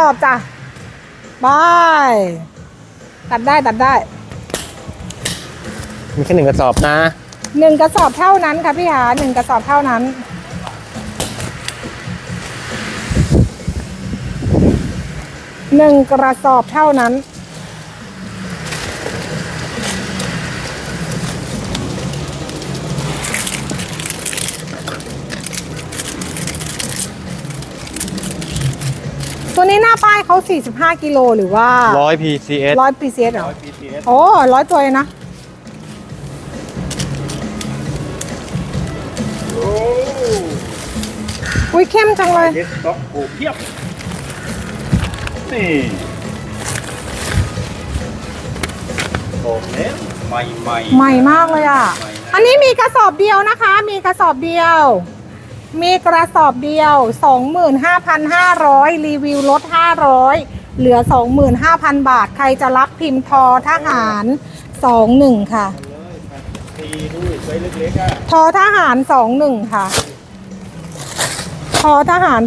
ตอบจ้ะบายตัดได้ตัดได้มีแค่หนึ่งกระสอบนะหนึ่งกระสอบเท่านั้นค่ะพี่หาหนึ่งกระสอบเท่านั้น หนึ่งกระสอบเท่านั้น นี้หน้าป้ายเขา45 กิโลหรือว่าร้อย PCS ร้อยปีเซเหรอร้อย PCS โอ้ร้อยตัวเลยนะ โอ้อุ้ยเข้มจังเลย เดสต็อกโอ้เพียบ นี่บอกแล้วใหม่ใหม่ใหม่มากเลยอะใหม่นะอันนี้มีกระสอบเดียวนะคะ มีกระสอบเดียว มีกระสอบเดียว 25,500 รีวิวลด 500 เหลือ 25,000 บาท ใครจะรับพิมพ์ทอทหาร 21 ค่ะเลยครับตีด้วยไซส์เล็กๆอะทอทหาร 21 ค่ะทอทหาร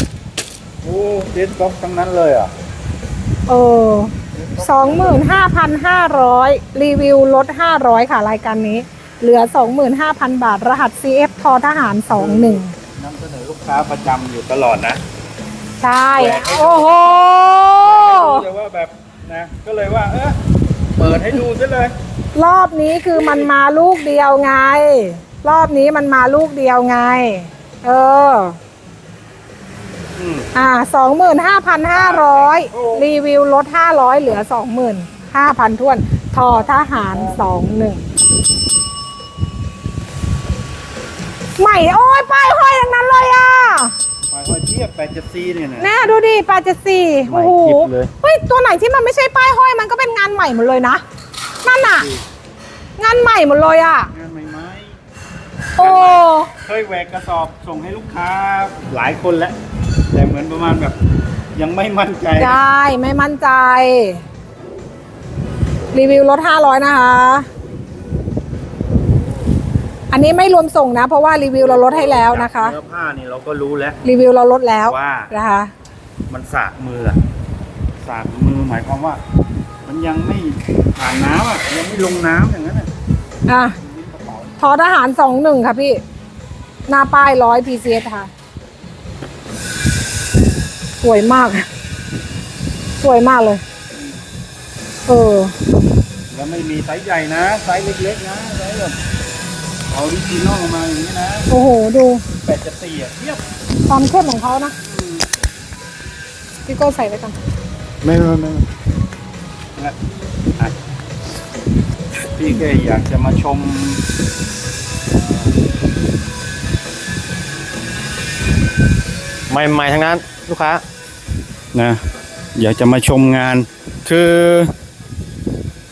21 โอ้เดสต็อกทั้งนั้นเลยอะเออ25,500 รีวิวลด 500 ค่ะ รายการนี้ เหลือ 25,000 บาท รหัส CF ทอทหาร21นำเสนอลูกค้าประจำอยู่ตลอดนะใช่ โอ้โห รู้เลยว่าแบบนะก็เลยว่าเออเปิดให้ดูซะเลยรอบนี้คือมันมาลูกเดียวไง รอบนี้มันมาลูกเดียวไง เออ อืม อ่าสองหมื่นห้าพันห้าร้อยโอ้รีวิวลดห้าร้อยเหลือสองหมื่นห้าพันทวน ทอทหารสองหนึ่ง ใหม่โอ้ยป้ายห้อยทั้งนั้นเลยอะหมายความเทียบแปดจะซีเนี่ยนะ แน่ดูดิแปดเจ็ดสี่ใหม่โอ้โหกริบเลย เฮ้ยตัวไหนที่มันไม่ใช่ป้ายห้อยมันก็เป็นงานใหม่หมดเลยนะนั่นน่ะ งานใหม่หมดเลยอะ งานใหม่โอ้ๆเคยแหวกกระสอบส่งให้ลูกค้าหลายคนแล้ว แต่เหมือนประมาณแบบ ยังไม่มั่นใจได้ไม่มั่นใจ รีวิวลด500นะคะ อันนี้ไม่รวมส่งนะ เพราะว่ารีวิวเราลดให้แล้วนะคะ เนื้อผ้านี่เราก็รู้แล้ว รีวิวเราลดแล้วว่า นะคะ มันสากมืออะสากมือหมายความว่า มันยังไม่ผ่านน้ำอะยังไม่ลงน้ำอย่างนั้นอะอะลิ้นกระเป๋าทอทหารสองหนึ่งค่ะพี่ หน้าป้ายร้อย PCS ค่ะ สวยมาก สวยมากเลย เออ แล้วไม่มีไซส์ใหญ่นะไซส์เล็กๆนะไซส์แบบ ออริจินอลมาอย่างนี้นะโอ้โหดูแปดจะสี่อะเทียบความเข้มของเขานะพี่โก้ใส่ไว้ก่อนไม่ไม่ไม่นะอะพี่ก็อยากจะมาชมใหม่ๆทั้งนั้นลูกค้านะอยากจะมาชมงานคือ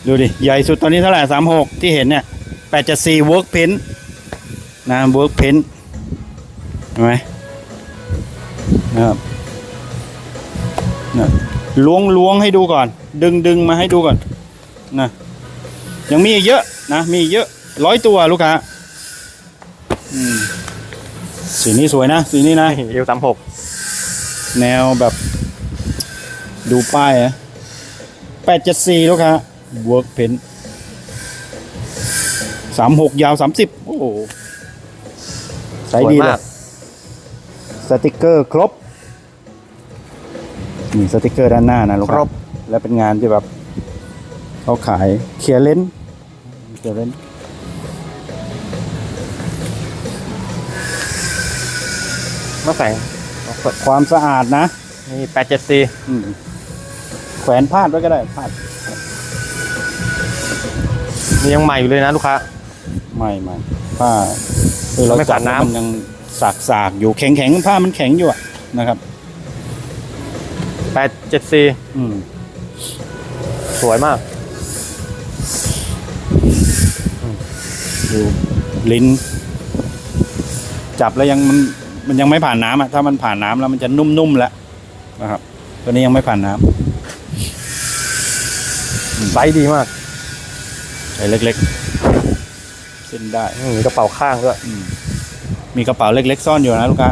ดูดิ ใหญ่สุดตอนนี้เท่าไหร่สามหกที่เห็นเนี่ย แปดจะสี่ work pen นะ work pen เห็นไหมนะครับนะล้วงล้วงให้ดูก่อน ดึงดึงมาให้ดูก่อนนะยังมีอีกเยอะนะมีอีกเยอะร้อยตัวลูกค้าอืมสีนี้สวยนะ สีนี้นะเอวสามหกแนวแบบ ดูป้ายอะแปดเจ็ดสี่ลูกค้า work pen สามหกยาวสามสิบโอ้โหสใส่วยดีเลมายกสติกเกอร์ครบนี่สติกเกอร์ด้านหน้านะลูกครบและเป็นงานที่แบบเขาขายเคลียร์เลนเคลียร์เลนมาใส่ความสะอาดนะ นี่แปดเจ็ดสี่อืมแขวนพาดไว้ก็ได้พาดนี่ยังใหม่อยู่เลยนะลูกค้า ไม่ไม่ผ้าคือเราไม่จัผ่าบนแล้วน้ำ มันยังสากสากๆอยู่แข็งแข็งๆผ้ามันแข็งอยู่อะนะครับ แปดเจ็ดสี่อืมสวยมาก ดูลิ้น จับแล้วยังมันมันยังไม่ผ่านน้ำอะถ้ามันผ่านน้ำแล้วมันจะนุ่มๆแล้วนะครับ ตัวนี้ยังไม่ผ่านน้ำไซส์ดีมากใช้เล็ก ๆ เส้นได้อืมมีกระเป๋าข้างด้วยอืมมีกระเป๋าเล็ก ๆ ซ่อนอยู่นะลูกค้า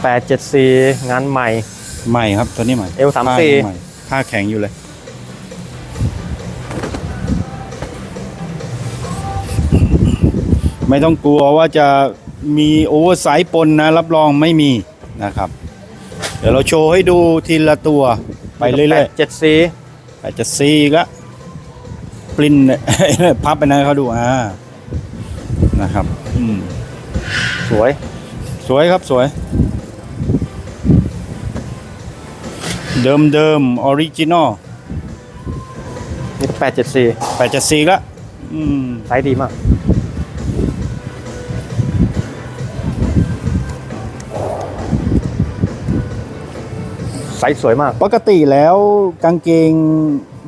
874งานใหม่ ใหม่ครับตัวนี้ใหม่ L34 ผ้ายังใหม่ผ้าแข็งอยู่เลย ไม่ต้องกลัวว่าจะมีโอเวอร์ไซส์ปนนะ รับรองไม่มีนะครับ เดี๋ยวเราโชว์ให้ดูทีละตัวไปเรื่อย874ๆ อาจจะซีก็ปริ้นพับไปนะเขาดูอ่านะครับ อืมสวย สวยครับสวย เดิมเดิมออริจินอลนี่ก็874แปดจะซีก็อืมไซส์ดีมาก ไซส์สวยมาก ปกติแล้วกางเกง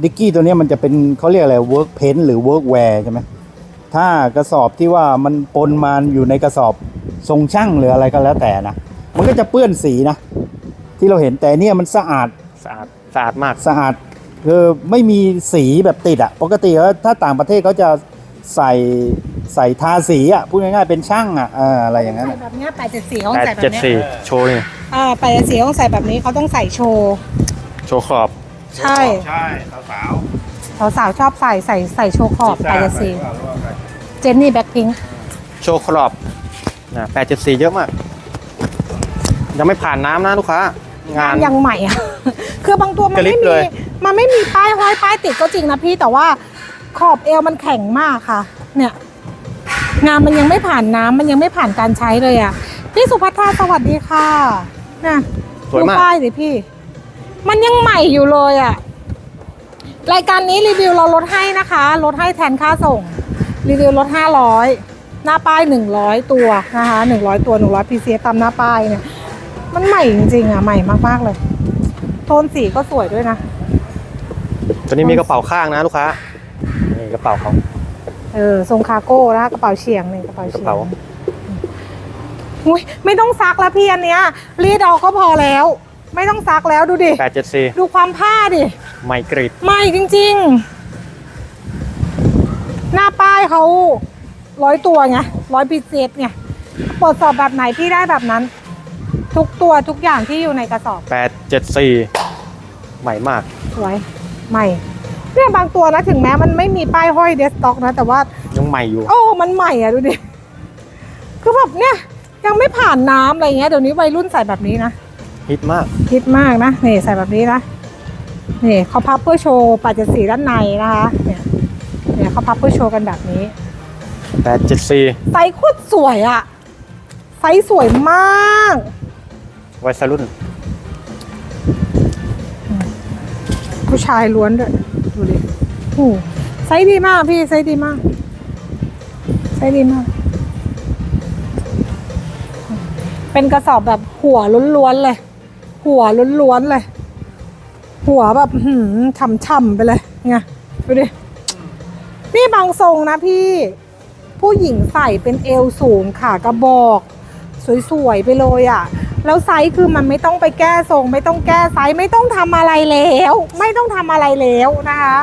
ดิกกี้ตัวเนี้ยมันจะเป็นเขาเรียกอะไรเวิร์กเพนหรือเวิร์กแวร์ใช่ไหมถ้ากระสอบที่ว่ามันปนมาอยู่ในกระสอบทรงช่างหรืออะไรก็แล้วแต่นะมันก็จะเปื้อนสีนะ ที่เราเห็นแต่เนี่ยมันสะอาดสะอาดสะอาดมากสะอาดคือไม่มีสีแบบติดอะปกติแล้วถ้าต่างประเทศเขาจะใส่ ใส่ทาสีอะพูดง่ายๆเป็นช่างอะเอออะไรอย่างนั้นใส่อะแบบเนี้ย874เขาใส่แบบเนี้ย874โชว์นี่อ่า874เขาใส่แบบนี้เขาต้องใส่โชว์โชว์ขอบ ใช่ใช่สาวสาวๆชอบใส่ใส่ใส่โชว์ขอบ874เจนนี่แบ็คพิงโชว์ขอบนะ874เยอะมาก ยังไม่ผ่านน้ำนะลูกค้า งาน ยังใหม่อะคือบางตัวมันกระลิไม่บมีเลยมันไม่มีป้ายห้อยป้ายติดก็จริงนะพี่แต่ว่าขอบเอวมันแข็งมากค่ะ เนี่ย งานมันยังไม่ผ่านน้ำมันยังไม่ผ่านการใช้เลยอะ พี่สุภัทราสวัสดีค่ะนะสวยมากดูป้ายดิพี่ มันยังใหม่อยู่เลยอะ รายการนี้รีวิวเราลดให้นะคะลดให้แทนค่าส่ง รีวิวลดห้าร้อยหน้าป้ายหนึ่งร้อยตัวนะคะหนึ่งร้อยตัวหนึ่งร้อยพีซีตามหน้าป้ายเนี่ย มันใหม่จริงๆอะใหม่มากๆเลย โทนสีก็สวยด้วยนะตัวนี้มีกระเป๋าข้างนะลูกค้านี่กระเป๋าเขา เออทรงคาร์โก้นะกระเป๋าเฉียงนี่กระเป๋าเฉียงกระเป๋า อุ้ยไม่ต้องซักแล้วพี่อันเนี้ยรีดเอาก็พอแล้ว ไม่ต้องซักแล้วดูดิ874ดูความผ้าดิ ไมกรีดใหม่จริงๆ หน้าป้ายเขาร้อยตัวไงร้อยพิเศษไงเปิดสอบแบบไหนพี่ได้แบบนั้น ทุกตัวทุกอย่างที่อยู่ในกระสอบ874ใหม่มากสวยใหม่ เนี่ยบางตัวนะถึงแม้มันไม่มีป้ายห้อยเดสต็อกนะ แต่ว่ายังใหม่อยู่ โอ้ มันใหม่อะดูดิ คือแบบเนี่ยยังไม่ผ่านน้ำอะไรเงี้ยเดี๋ยวนี้วัยรุ่นใส่แบบนี้นะฮิตมากฮิตมากนะนี่ใส่แบบนี้นะนี่เขาพับเพื่อโชว์ปัจจสีด้านในนะคะเนี่ยเนี่ยเขาพับเพื่อโชว์กันแบบนี้874ไซส์โคตรสวยอะไซส์สวยมากไวัยรุ่น ผู้ชายล้วนด้วย ดูดิโอ้ไซส์ดีมากพี่ ไซส์ดีมาก ไซส์ดีมาก เป็นกระสอบแบบหัวล้วนๆเลย หัวล้วนๆเลย หัวแบบหืมช่ำๆไปเลยไงดูดินี่บางทรงนะพี่ ผู้หญิงใส่เป็นเอวสูงขากระบอก สวยๆไปเลยอะ่ะ แล้วไซส์คือมันไม่ต้องไปแก้ทรง ไม่ต้องแก้ไซส์ไม่ต้องทำอะไรแล้ว ไม่ต้องทำอะไรแล้วนะคะ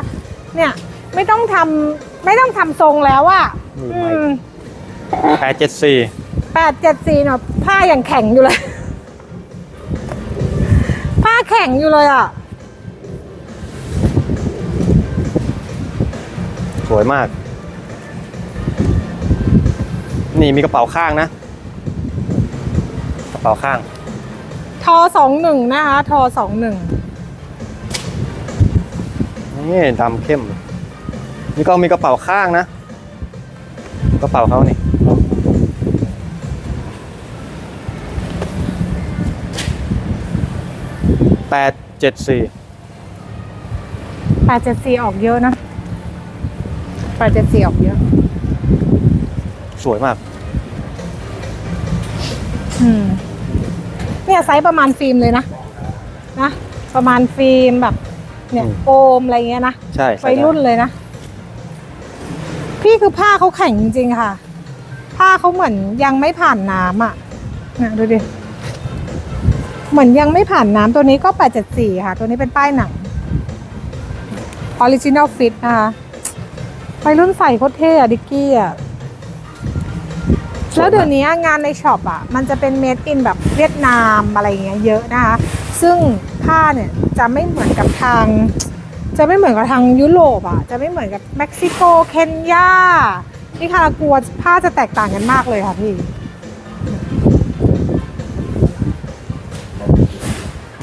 เนี่ยไม่ต้องทำไม่ต้องทำทรงแล้วอะ่ะนี่อืไหมม874แปดเจ็ดสี่เนาะผ้าอย่างแข็งอยู่เลย ผ้าแข็งอยู่เลยอะ สวยมาก นี่มีกระเป๋าข้างนะก ระเป๋าข้าง ทอสองหนึ่งนะคะ ทอสองหนึ่งนี่ดำเข้ม นี่ก็มีกระเป๋าข้างนะ กระเป๋าเขานี่แปดเจ็ดสี่แปดเจ็ดสี่ออกเยอะนะแปดเจ็ดสี่ออกเยอะ สวยมาก อืมเนี่ ยไซส์ประมาณฟิล์มเลยนะนะประมาณฟิล์มแบบ เนี่ยอืมโอมอะไรเงี้ยนะใช่ใช่วัยรุ่นเลยนะ พี่คือผ้าเขาแข็งจริงๆค่ะ ผ้าเขาเหมือนยังไม่ผ่านน้ำอะเนี่ยดูดิเหมือนยังไม่ผ่านน้ำตัวนี้ก็874ค่ะ ตัวนี้เป็นป้ายหนัง Original Fit นะคะวัยรุ่นใส่โคตรเท่อะดิกกี้อะ แล้วเดี๋ยวนี้งานในช็อปอะมันจะเป็นเมดอินแบบเวียดนามอะไรอย่างเงี้ยเยอะนะคะ ซึ่งผ้าเนี่ยจะไม่เหมือนกับทาง จะไม่เหมือนกับทางยุโรปอะจะไม่เหมือนกับเม็กซิโกเคนยานี่ค่ะกลัวผ้าจะแตกต่างกันมากเลยค่ะพี่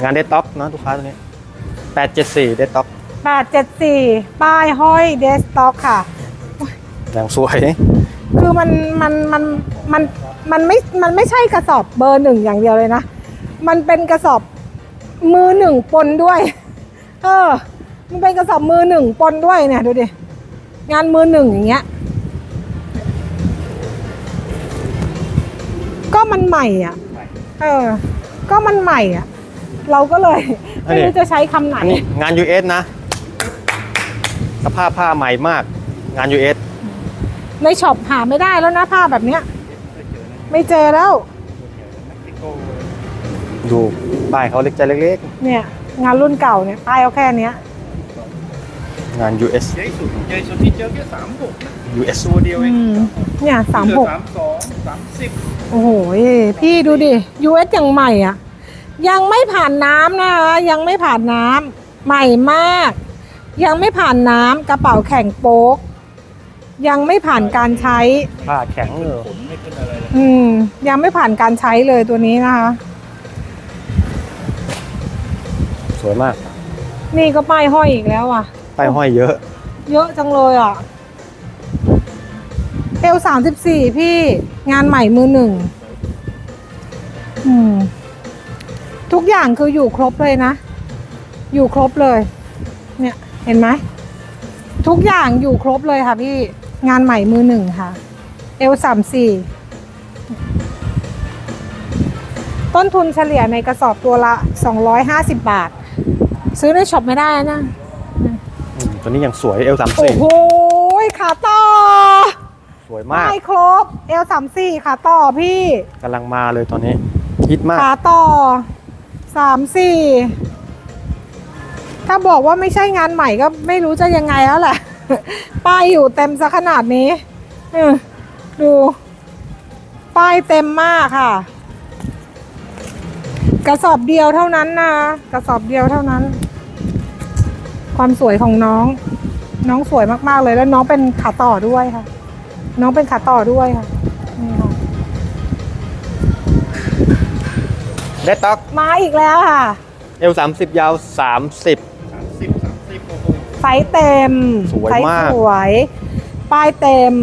งานเดต็อกนะลูกค้าตัวนี้แปดเจ็ดสี่เดต็อก874ป้ายห้อยเดสต็อกค่ะอย่างสวย คือมันมันมัน มันมันไม่มันไม่ใช่กระสอบเบอร์หนึ่งอย่างเดียวเลยนะ มันเป็นกระสอบมือหนึ่งปนด้วย เออ มันเป็นกระสอบมือหนึ่งปนด้วยเนี่ยดูดิงานมือหนึ่งอย่างเงี้ย ก็มันใหม่อะ เออ ก็มันใหม่อะ เราก็เลยอันไม่นี้รู้จะใช้คำไหนอันนี้งาน US นะ สภาพผ้าใหม่มาก งาน US ในช็อปหาไม่ได้แล้วนะผ้าแบบเนี้ย ไม่เจอแล้ว ดูป้ายเขาเล็กใจเล็กเนี่ย งานรุ่นเก่าเนี่ยป้ายเอาแค่เนี้ย ๆ งาน US ใหญ่สุดใหญ่สุดที่เจอแค่สามหกนะ US ตัวเดียวเองอืมเนี่ยสามหก สามสองสามสิบโอ้โหพี่ดูดิ US อย่างใหม่อะ ยังไม่ผ่านน้ำนะคะ ยังไม่ผ่านน้ำใหม่มาก ยังไม่ผ่านน้ำกระเป๋าแข่งโป๊ก ยังไม่ผ่านการใช้ผ้าแข็งเลยขนไม่ขึ้นอะไรเลย อืม ยังไม่ผ่านการใช้เลยตัวนี้นะคะ สวยมากนี่ก็ป้ายห้อยอีกแล้วอะ ป้ายห้อยเยอะ เยอะจังเลยอะเอลสามสิบสี่พี่งานใหม่มือหนึ่งอืม ทุกอย่างคืออยู่ครบเลยนะ อยู่ครบเลย เนี่ยเห็นไหม ทุกอย่างอยู่ครบเลยค่ะพี่งานใหม่มือหนึ่งค่ะเอลสามสี่ ต้นทุนเฉลี่ยในกระสอบตัวละ 250 บาท ซื้อในช็อปไม่ได้นะอืมตัวนี้ยังสวย L 3โอ้โห4ขาต่อสวยมากไม่ครบเอลสามสี่ขาต่อพี่ กำลังมาเลยตอนนี้ฮิตมากขาต่อสามสี่ถ้าบอกว่าไม่ใช่งานใหม่ก็ไม่รู้จะยังไงแล้วแหละ ป้ายอยู่เต็มซะขนาดนี้เออดู ป้ายเต็มมากค่ะ กระสอบเดียวเท่านั้นนะกระสอบเดียวเท่านั้น ความสวยของน้อง น้องสวยมากๆเลยแล้วน้องเป็นขาต่อด้วยค่ะ น้องเป็นขาต่อด้วยค่ะนี่ค่ะเดต็อกมาอีกแล้วค่ะ L 3 0ยาว30สามสิบสามสิบโอ้โหไซส์เต็มสวยไซส์มาก สวย ป้ายเต็ม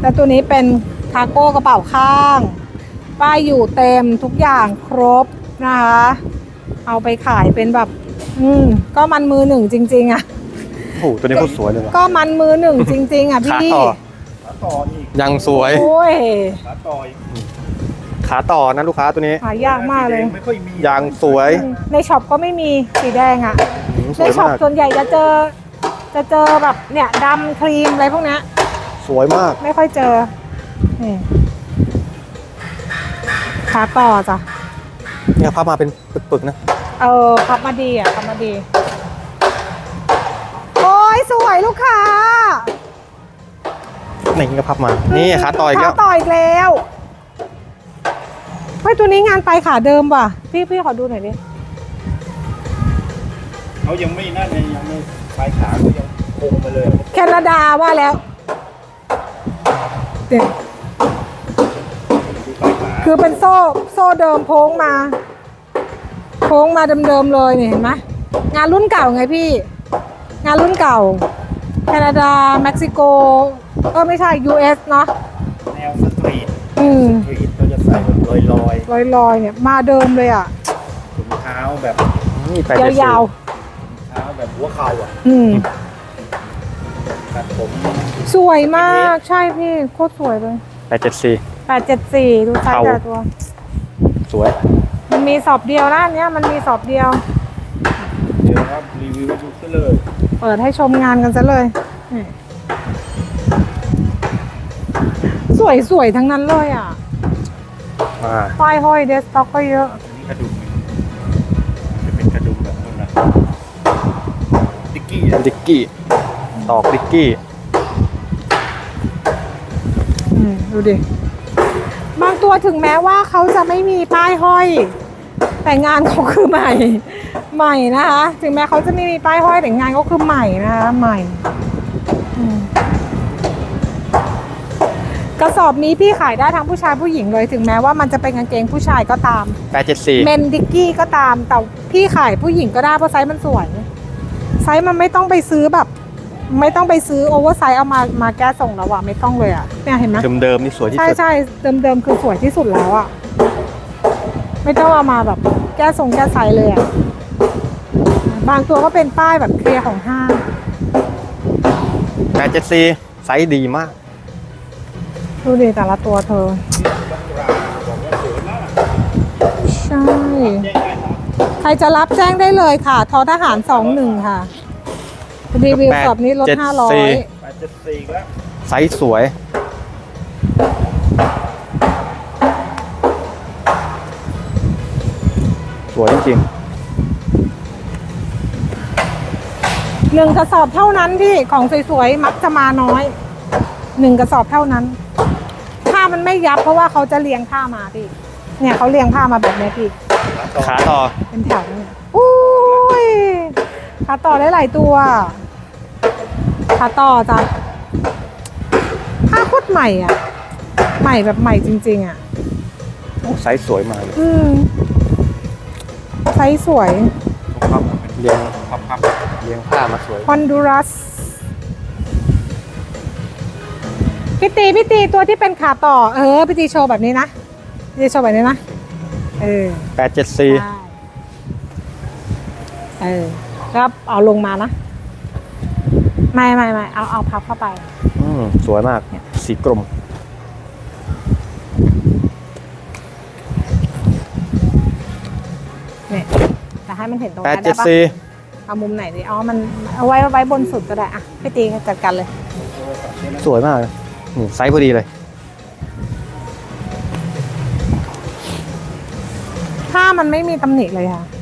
แล้วตัวนี้เป็นคาร์โก้กระเป๋าข้าง ป้ายอยู่เต็มทุกอย่างครบนะคะ เอาไปขายเป็นแบบ อืม ก็มันมือหนึ่งจริง ๆ อะโอ้โหตัวนี้โคตรสวยเลยว่ะก็มันมือหนึ่งจริง ๆ อะขาพี่ต่อขาต่ออีกยังสวย โอ้ยขาต่ออีกขาต่อนะลูกค้าตัวนี้ หายากมากเลย ไม่ค่อยมียังสวยในช็อปก็ไม่มีสีแดงอะอืมสในวยช็อปมากส่วนใหญ่จะเจอ จะเจอแบบเนี่ยดำครีมอะไรพวกเนี้ยสวยมาก ไม่ค่อยเจอนี่ ขาต่อจ้ะเนี่ยภาพมาเป็นปึกๆนะ เออพับมาดีอะพับมาดี โอ้ยสวยลูกค้านี่ก็พับมา นี่ขาต่ออีกแล้วขาต่ออีกแล้วเฮ้ยตัวนี้งานไปขาเดิมว่ะ พี่พี่ขอดูหน่อยดิ เขายังไม่นั่นเลยยังไม่ปลายขาเขายังโค้งไปเลย แคนาดาว่าแล้วเดี๋ยวดูปลายขา คือเป็นโซ่โซ่เดิมโพ้งมา โพ้งมาเดิมๆเลยเนี่ยเห็นไหมงานรุ่นเก่าไงพี่ งานรุ่นเก่า แคนาดาเม็กซิโกเออไม่ใช่ US เนาะแนวสตรีทอืมสตรีทเขาจะใส่แบบลอยลอยๆเนี่ยมาเดิมเลยอะๆถุงเท้าแบบนี่แปดยเจ็ดสี่าวเท้าแบบหัวเข่าอะๆอืม ตัดผมสวยมากใช่พี่โคตรสวยเลย แปดเจ็ดสี่ 874ดูไซส์เทาแต่ละตัว สวย มันมีสอบเดียวนะอันเนี้ยมันมีสอบเดียว เดี๋ยวครับรีวิวให้ดูซะเลยเปิดให้ชมงานกันซะเลยนี่สวยสวยๆทั้งนั้นเลยอะมาป้ายห้อยเดสต็อกก็เยอะ อันนี้กระดุมจะเป็นกระดุมแบบนั้นนะดิกกี้อะดิกกี้ตอกดิกกี้ อืม ดูดิ ตัวถึงแม้ว่าเขาจะไม่มีป้ายห้อย แต่งานเขาคือใหม่ ใหม่นะคะ ถึงแม้เขาจะไม่มีป้ายห้อยแต่งานเขาคือใหม่นะคะใหม่อืมกระสอบนี้พี่ขายได้ทั้งผู้ชายผู้หญิงเลย ถึงแม้ว่ามันจะเป็นกางเกงผู้ชายก็ตาม874เมนดิกกี้ก็ตาม แต่พี่ขายผู้หญิงก็ได้เพราะไซส์มันสวยไซส์มันไม่ต้องไปซื้อแบบ ไม่ต้องไปซื้อโอเวอร์ไซส์เอามามาแก้ส่งแล้วอะไม่ต้องเลยอะเนี่ยเห็นไหมเดิมๆนี่สวยที่ใช่สุด ใช่เดิมเดิมๆคือสวยที่สุดแล้วอะไม่ต้องเอามาแบบแก้ทรงแก้ไซส์เลยอะบางตัวก็เป็นป้ายแบบเคลียร์ของห้าง874ไซส์ดีมาก ดูดิแต่ละตัวเธอ ใช่ ใครจะรับแจ้งได้เลยค่ะทอทหารสองหนึ่งค่ะ รีวิวสอบนี้ลดเจ็ดห้าร้อสี่ยแปดเจ็ดสี่แล้วไซส์สวย สวยจริงหนึ่งกระสอบเท่านั้นพี่ของสวยๆมักจะมาน้อยหนึ่งกระสอบเท่านั้นผ้ามันไม่ยับเพราะว่าเขาจะเรียงผ้ามาพี่เนี่ยเขาเรียงผ้ามาแบบนี้พี่ๆขาต่อเป็นแถวเนี่ยอุ้ย ขาต่อได้หลายตัว ขาต่อจ้ะผ้าโคตรใหม่อะ ใหม่แบบใหม่จริง ๆ อะโอ้ไซส์สวยมากเลยอืมไซส์สวยครับเรียงครับครับเรียงผ้ามาสวยฮอนดูรัสพี่ตีพี่ตีตัวที่เป็นขาต่อ เออพี่ตีโชว์แบบนี้นะพี่ตีโชว์แบบนี้นะ เออ874ใช่เออ แล้วเอาลงมานะ ไม่ไม่ไม่เอาเอาพับเข้าไป อืมสวยมาก สีกรมเนี่ยแต่ให้มันเห็นตรงนั้นได้ปะ874เอามุมไหนดีอ๋อมันเอาไว้ไว้บนสุดก็ได้อะพี่ตีจัดการเลย สวยมากเลยนี่ไซส์พอดีเลยผ้ามันไม่มีตำหนิเลยค่ะอืม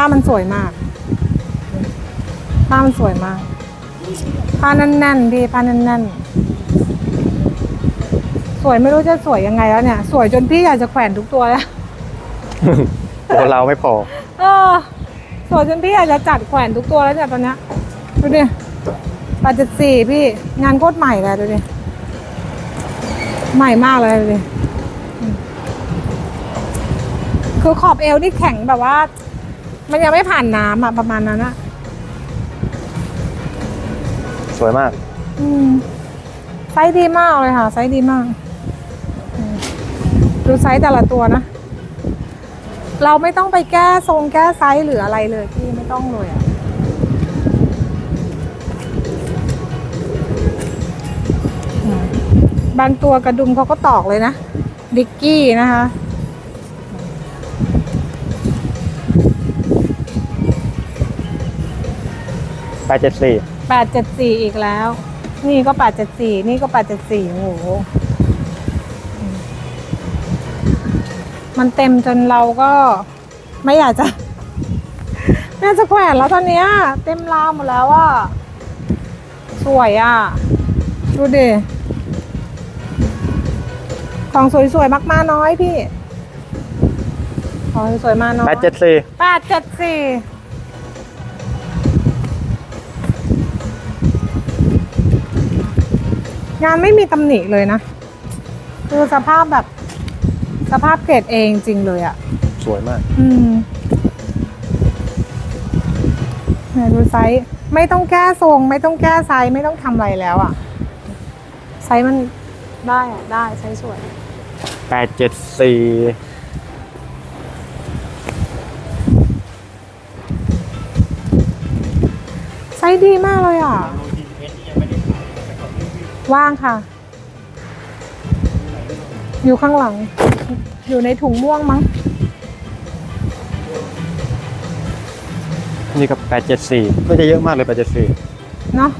ผ้ามันสวยมาก ผ้ามันสวยมาก ผ้าแน่นๆดีผ้าแน่นๆ สวยไม่รู้จะสวยยังไงแล้วเนี่ย สวยจนพี่อยากจะแขวนทุกตัวแล้ว ตัวเราไม่พอ เออ สวยจนพี่อยากจะจัดแขวนทุกตัวแล้วเนี่ยตอนเนี้ยดูดิแปดจุดสี่พี่ งานโคตรใหม่เลยดูดิ ใหม่มากเลยดูดิอืมคือขอบเอวนี่แข็งแบบว่า มันยังไม่ผ่านน้ำอะประมาณนั้นอะสวยมาก อืมไซส์ดีมากเลยค่ะ ไซส์ดีมากอืมดูไซส์แต่ละตัวนะ เราไม่ต้องไปแก้ทรงแก้ไซส์หรืออะไรเลยพี่ไม่ต้องเลยอะอืมบางตัวกระดุมเขาก็ตอกเลยนะดิกกี้นะคะ 874แปดเจ็ดสี่อีกแล้ว นี่ก็แปดเจ็ดสี่นี่ก็แปดเจ็ดสี่โอ้โหอืมมันเต็มจนเราก็ไม่อยากจะ น่าจะแขวนแล้วตอนเนี้ย เต็มราวหมดแล้วอะสวยอะ ดูดิของสวยๆมากๆน้อยพี่ ของสวยๆมาน้อย874แปดเจ็ดสี่ งานไม่มีตำหนิเลยนะ คือสภาพแบบ สภาพเกรดเองจริงเลยอะ่ะ สวยมาก อืมเนี่ยดูไซส์ไม่ต้องแก้ทรง ไม่ต้องแก้ไซส์ไม่ต้องทำอะไรแล้วอะ่ะ ไซส์มันได้อะได้ไซส์สวย874ไซส์ดีมากเลยอะ ว่างค่ะ อยู่ข้างหลัง อยู่ในถุงม่วงมั้ง นี่ก็874ก็จะเยอะมากเลย874เนาะ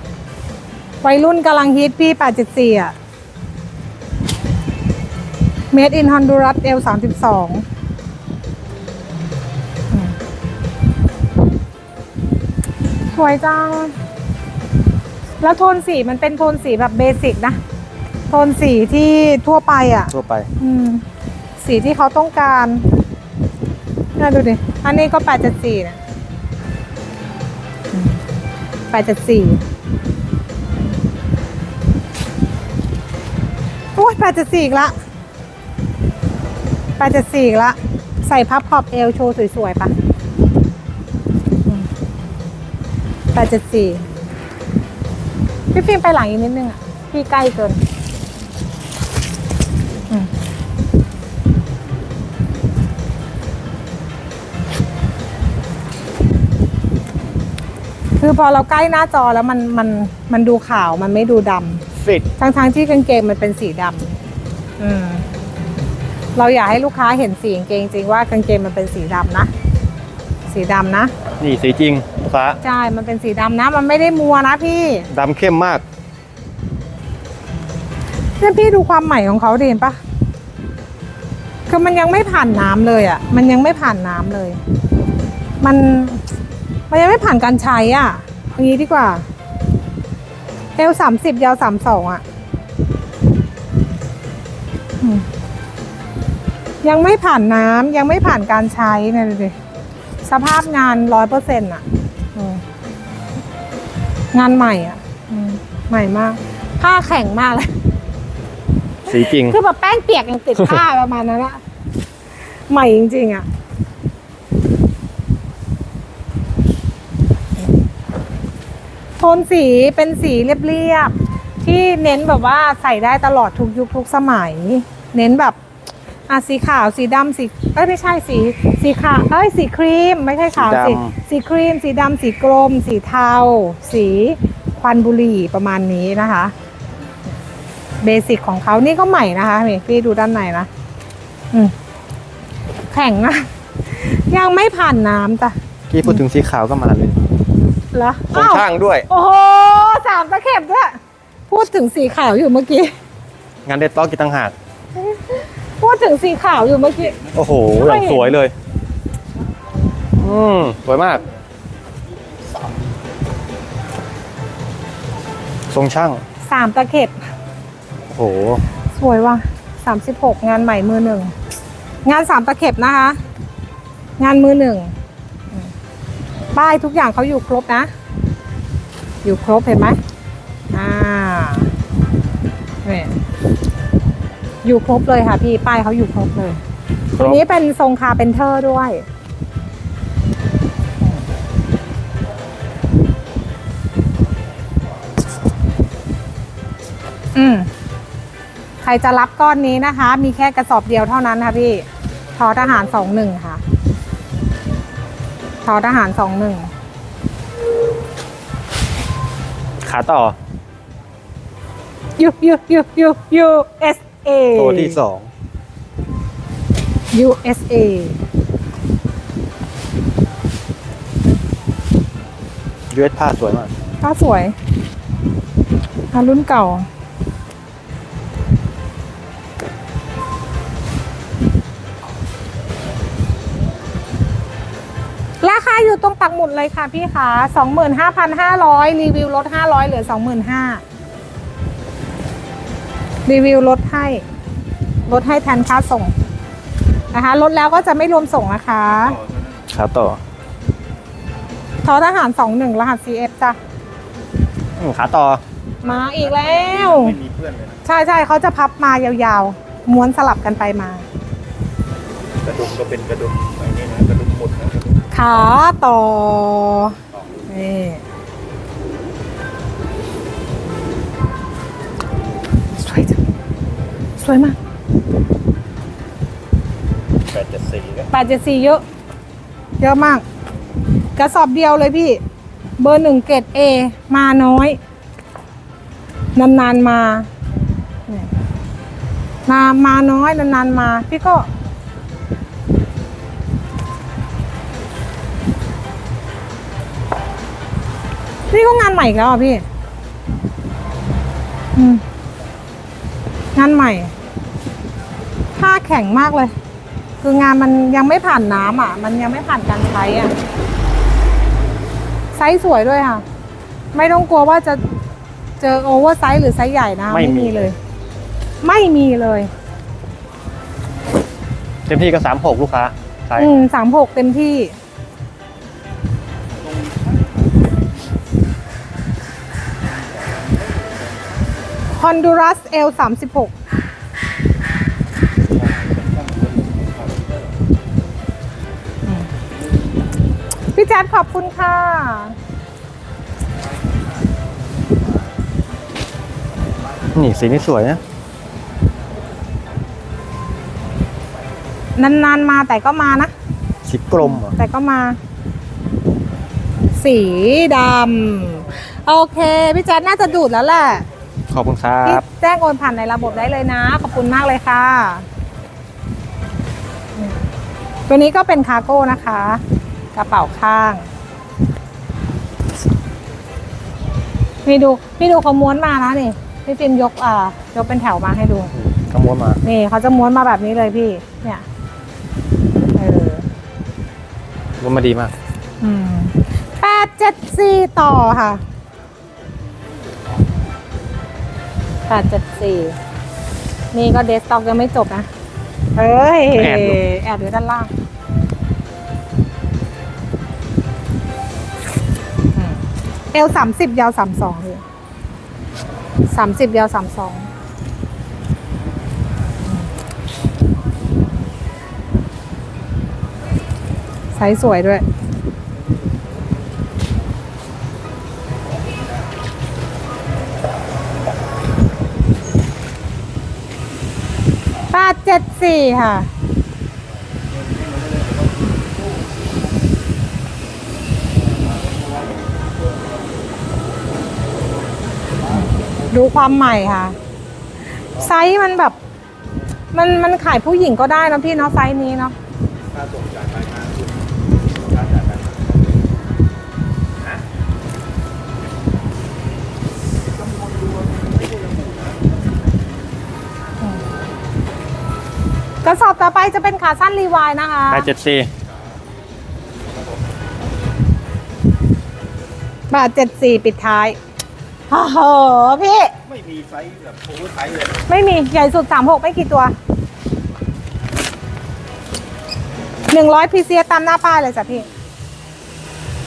วัยรุ่นกำลังฮิตพี่ 874 อะ Made in Honduras L 32สวยจัง แล้วโทนสีมันเป็นโทนสีแบบเบสิกนะ โทนสีที่ทั่วไปอะ ทั่วไป อืม สีที่เขาต้องการน่าดูดิ อันนี้ก็แปดเจ็ดสี่นะแปดเจ็ดสี่โอ้ยแปดเจ็ดสี่อีกละแปดเจ็ดสี่อีกละ ใส่พับขอบเอวโชว์สวยๆปะแปดเจ็ดสี่ พี่ฟิล์มไปหลังอีกนิดนึงอะ พี่ใกล้เกินอืมคือพอเราใกล้หน้าจอแล้วมันมันมันดูขาวมันไม่ดูดำฟิตทั้งทางๆที่กางเกงมันเป็นสีดำอืมเราอยากให้ลูกค้าเห็นสีกางเกงจริงว่ากางเกงมันเป็นสีดำนะ สีดำนะ นี่สีจริงลูกค้าใช่ มันเป็นสีดำนะ มันไม่ได้มัวนะพี่ดำเข้มมาก เนี่ยพี่ดูความใหม่ของเขาดีเห็นปะคือมันยังไม่ผ่านน้ำเลยอะ่ะ มันยังไม่ผ่านน้ำเลย มัน มันยังไม่ผ่านการใช้อะ่ะอย่างนี้ดีกว่าเอลสามสิบยาวสามสองอะอืมยังไม่ผ่านน้ำยังไม่ผ่านการใช้เนี่ยดูดิ สภาพงานร้อยเปอร์เซ็นต์อะอืมงานใหม่อะอืมใหม่มาก ผ้าแข็งมากเลย สีจริง คือแบบแป้งเปียกยังติดผ้าประมาณนั้นอะใหม่จริง ๆอะโทนสีเป็นสีเรียบๆที่เน้นแบบว่าใส่ได้ตลอดทุกยุคทุกสมัย เน้นแบบ อะสีขาวสีดำสีเอ้ยไม่ใช่สีสีขาวเอ้ยสีครีมไม่ใช่ขาวสีสีดำ สีครีม สีดำสีกรม สีเทา สีควันบุหรี่ประมาณนี้นะคะเบสิกของเขานี่ก็ใหม่นะคะนี่พี่ดูด้านในนะอืมแข็งนะ ยังไม่ผ่านน้ำจ้ะที่พูดถึงสีขาวก็มาเลยเหรอทรงอ้าวช่างด้วย โอ้โหสามตะเข็บด้วยพูดถึงสีขาวอยู่เมื่อกี้ งานเด็ดต็อกกี่ต่างหาก พูดถึงสีขาวอยู่เมื่อกี้ โอ้โหไม่อย่างสวยเลย อืมสวยมาก ทรงช่าง สามตะเข็บ โอ้โห สวยว่ะสามสิบหกงานใหม่มือหนึ่ง งานสามตะเข็บนะคะ งานมือหนึ่งอืมป้ายทุกอย่างเขาอยู่ครบนะ อยู่ครบเห็นไหมอ่าเนี่ย อยู่ครบเลยค่ะพี่ป้ายเขาอยู่ครบเลยครบตัวนี้เป็นทรงคาเป็นเทอร์ด้วย อืม ใครจะรับก้อนนี้นะคะ มีแค่กระสอบเดียวเท่านั้นค่ะพี่ทอทหารสองหนึ่งค่ะทอทหารสองหนึ่ง ขาต่อ ยูยูยูยูยูเอสเอตัวที่สอง USA ยูเอสผ้าสวยมากผ้าสวยผ้ารุ่นเก่า ราคาอยู่ตรงปักหมุดเลยค่ะพี่คะ25,500 รีวิวลด500 เหลือ 25,000 รีวิวลดให้ลดให้แทนค่าส่งนะคะลดแล้วก็จะไม่รวมส่งนะคะขาต่อทอทหาร21รหัส CF จ้ะอืมขาต่อ มาอีกแล้ว ไม่มีเพื่อนเลยนะใช่ใช่เขาจะพับมายาวๆ ม้วนสลับกันไปมา กระดุมก็เป็นกระดุมไอ้นี่นะกระดุมหมดนะกระดุมขาต่อนี่ วยจังสวยมากแปดเจ็ดสี่ก็แปดเจ็ดสี่เยอะ เยอะมาก กระสอบเดียวเลยพี่ เบอร์หนึ่งเกรดเอมาน้อย นานๆมาเนี่ยมามาน้อยนานๆมา พี่ก็ นี่ก็งานใหม่อีกแล้วอะพี่ อืมงานใหม่ผ้าแข็งมากเลย คืองานมันยังไม่ผ่านน้ำอะ มันยังไม่ผ่านการใช้อะไซส์สวยด้วยค่ะ ไม่ต้องกลัวว่าจะเจอโอเวอร์ไซส์หรือไซส์ใหญ่นะไม่มีเลย ไม่มีเลยเต็มที่ก็สามหกลูกค้าใช่อืมสามหกเต็มที่ฮอนดูรัสเอลสามสิบหก ทขอบคุณค่ะ นี่สีนี้สวยนะ นานๆมาแต่ก็มานะ สีกลมแต่ก็มา สีดำโอเค พี่แจ๊ดน่าจะดูดแล้วแหละ ขอบคุณครับแจ้งโอนผ่านในระบบได้เลยนะ ขอบคุณมากเลยค่ะ ตัวนี้ก็เป็นคาร์โก้นะคะ กระเป๋าข้างนี่ดูพี่ดูเขาม้วนมานะนี่พี่ฟิล์มยกอ่ายกเป็นแถวมาให้ดูขโมยมา นี่เขาจะม้วนมาแบบนี้เลยพี่ เนี่ยเออว่ามาดีมาก อืมแปดเจ็ดสี่ต่อค่ะแปดเจ็ดสี่นี่ก็เดสต็อกยังไม่จบนะ เอ้ย แอบอยู่แอบอยู่ด้านล่าง เอลสามสิบยาวสามสองเลยสามสิบยาวสามสองไซส์สวยด้วย แปดเจ็ดสี่ค่ะ ดูความใหม่ค่ะ ไซส์มันแบบ มันมันขายผู้หญิงก็ได้นะพี่เนาะไซส์นี้เนาะกระสอบต่อไปจะเป็นขาสั้นรีวายนะคะแปดเจ็ดสี่บาทเจ็ดสี่ปิดท้าย โอ้โหพี่ ไม่มีไซส์แบบโอเวอร์ไซส์เลยไม่มีใหญ่สุดสามหกไม่กี่ตัวหนึ่งร้อยพีเซียตามหน้าป้ายเลยจ้ะพี่